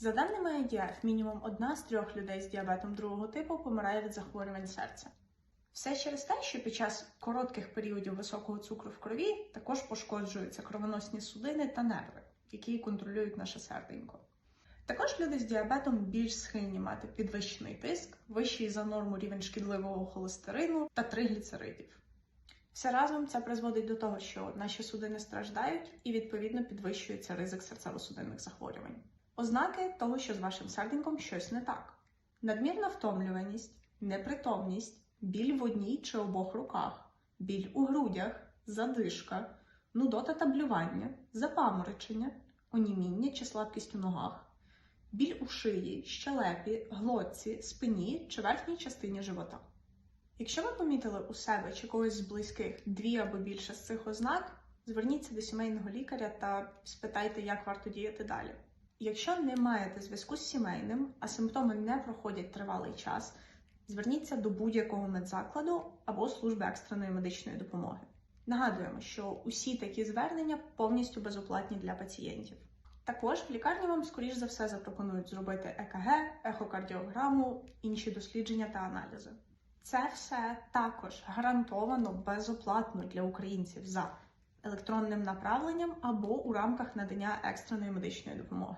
За даними IDF, мінімум одна з трьох людей з діабетом другого типу помирає від захворювань серця. Все через те, що під час коротких періодів високого цукру в крові також пошкоджуються кровоносні судини та нерви, які контролюють наше серденько. Також люди з діабетом більш схильні мати підвищений тиск, вищий за норму рівень шкідливого холестерину та тригліцеридів. Все разом це призводить до того, що наші судини страждають і відповідно підвищується ризик серцево-судинних захворювань. Ознаки того, що з вашим серденьком щось не так: надмірна втомлюваність, непритомність, біль в одній чи обох руках, біль у грудях, задишка, нудота та блювання, запаморочення, оніміння чи слабкість у ногах, біль у шиї, щелепі, глотці, спині чи верхній частині живота. Якщо ви помітили у себе чи когось з близьких дві або більше з цих ознак, зверніться до сімейного лікаря та спитайте, як варто діяти далі. Якщо не маєте зв'язку з сімейним, а симптоми не проходять тривалий час, зверніться до будь-якого медзакладу або служби екстреної медичної допомоги. Нагадуємо, що усі такі звернення повністю безоплатні для пацієнтів. Також в лікарні вам, скоріш за все, запропонують зробити ЕКГ, ехокардіограму, інші дослідження та аналізи. Це все також гарантовано безоплатно для українців за електронним направленням або у рамках надання екстреної медичної допомоги.